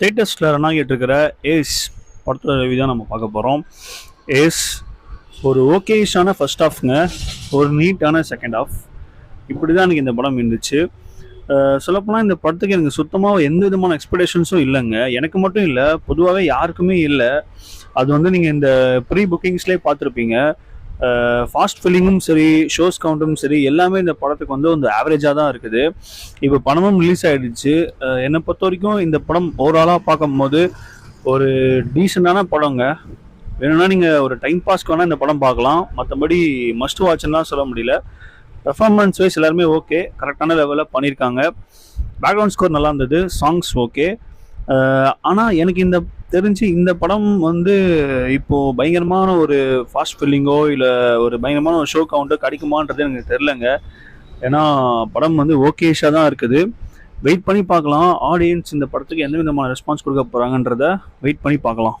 தேட்டர்ஸில் run ஆகிட்டு இருக்கிற ace படத்தோட ரிவ்யூ தான் நம்ம பார்க்க போகிறோம் ஏஸ் ஒரு ஓகேஷான ஃபர்ஸ்ட் ஆஃப்ங்க ஒரு நீட்டான செகண்ட் ஆஃப் இப்படி தான் எனக்கு இந்த படம் இருந்துச்சு. சொல்லப்போனால் இந்த படத்துக்கு எனக்கு சுத்தமாக எந்த விதமான எக்ஸ்பெக்டேஷன்ஸும் இல்லைங்க. எனக்கு மட்டும் இல்லை பொதுவாகவே யாருக்குமே இல்லை. அது வந்து நீங்கள் இந்த ப்ரீ புக்கிங்ஸ்லேயே பார்த்துருப்பீங்க. ஃபாஸ்ட் ஃபில்லிங்கும் சரி ஷோஸ் கவுண்ட்டும் சரி எல்லாமே இந்த படத்துக்கு வந்து வந்து ஆவரேஜாக தான் இருக்குது. இப்போ படமும் ரிலீஸ் ஆகிடுச்சு என்னை பொறுத்த வரைக்கும் இந்த படம் ஓவராலாக பார்க்கும்போது ஒரு டீசெண்டான படங்க. வேணும்னா நீங்கள் ஒரு டைம் பாஸ்க்கு வேணால் இந்த படம் பார்க்கலாம். மற்றபடி மஸ்ட் வாட்ச்லாம் சொல்ல முடியல. பெர்ஃபார்மன்ஸ் வைஸ் எல்லாருமே ஓகே கரெக்டான லெவலில் பண்ணியிருக்காங்க. பேக்ரவுண்ட் ஸ்கோர் நல்லா இருந்தது. சாங்ஸ் ஓகே ஆனால் எனக்கு இந்த தெரிஞ்சு இந்த படம் வந்து இப்போது பயங்கரமான ஒரு ஃபாஸ்ட் ஃபில்லிங்கோ இல்லை ஒரு பயங்கரமான ஒரு ஷோ கவுண்டோ கிடைக்குமான்றது எனக்கு தெரிலங்க ஏன்னா படம் வந்து ஓகேஷாக தான் இருக்குது. வெயிட் பண்ணி பார்க்கலாம். ஆடியன்ஸ் இந்த படத்துக்கு எந்த விதமான ரெஸ்பான்ஸ் கொடுக்க போகிறாங்கன்றத வெயிட் பண்ணி பார்க்கலாம்.